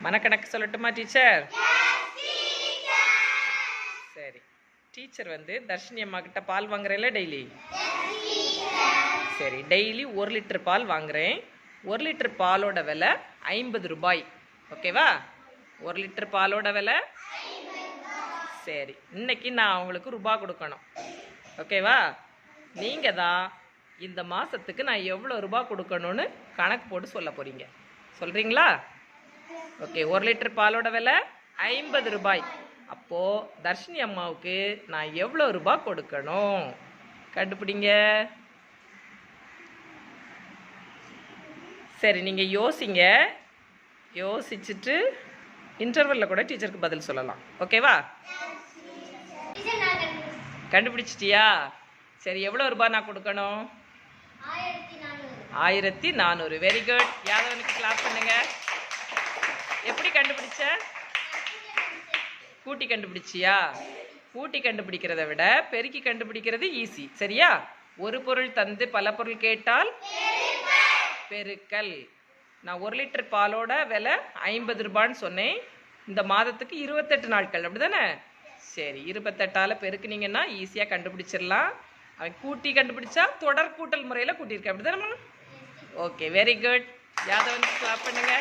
மனக்கணக்கு சொல்லட்டுமா டீச்சர் சரி. டீச்சர் வந்து தர்ஷினி அம்மா கிட்ட பால் வாங்குறேன்ல டெய்லி சரி டெய்லி ஒரு லிட்டர் பால் வாங்குறேன். ஒரு லிட்டர் பாலோட விலை ஐம்பது ரூபாய். ஓகேவா ஒரு லிட்டர் பாலோட விலை சரி இன்னைக்கு நான் அவங்களுக்கு ரூபாய் கொடுக்கணும். ஓகேவா நீங்கள் தான் இந்த மாதத்துக்கு நான் எவ்வளோ ரூபாய் கொடுக்கணும்னு கணக்கு போட்டு சொல்ல போகிறீங்க சொல்கிறீங்களா ஓகே ஒரு லிட்டர் பாலோட விலை ஐம்பது ரூபாய். அப்போது தர்ஷினி அம்மாவுக்கு நான் எவ்வளோ ரூபாய் கொடுக்கணும்? கண்டுபிடிங்க. சரி நீங்கள் யோசிங்க. யோசிச்சுட்டு இன்டர்வலில் கூட டீச்சருக்கு பதில் சொல்லலாம். ஓகேவா கண்டுபிடிச்சிட்டியா? சரி எவ்வளோ ரூபாய் நான் கொடுக்கணும்? ஆயிரத்தி நானூறு. வெரி குட் யாதவனுக்கு கிளாப் பண்ணுங்க. எப்படி கண்டுபிடிச்ச? கூட்டி கண்டுபிடிச்சியா? கூட்டி கண்டுபிடிக்கிறத விட பெருக்கி கண்டுபிடிக்கிறது ஈஸி சரியா? ஒரு பொருள் தந்து பல பொருள் கேட்டால் பெருக்கல். நான் ஒரு லிட்டர் பாலோட விலை ஐம்பது ரூபான்னு சொன்னேன். இந்த மாதத்துக்கு இருபத்தெட்டு நாட்கள். அப்படிதானே? சரி இருபத்தெட்டால் பெருக்குனீங்கன்னா ஈஸியாக கண்டுபிடிச்சிடலாம். அவன் கூட்டி கண்டுபிடிச்சா தொடர் கூட்டல் முறையில் கூட்டியிருக்கேன். அப்படிதானே okay very good Yadavan stop பண்ணுங்க.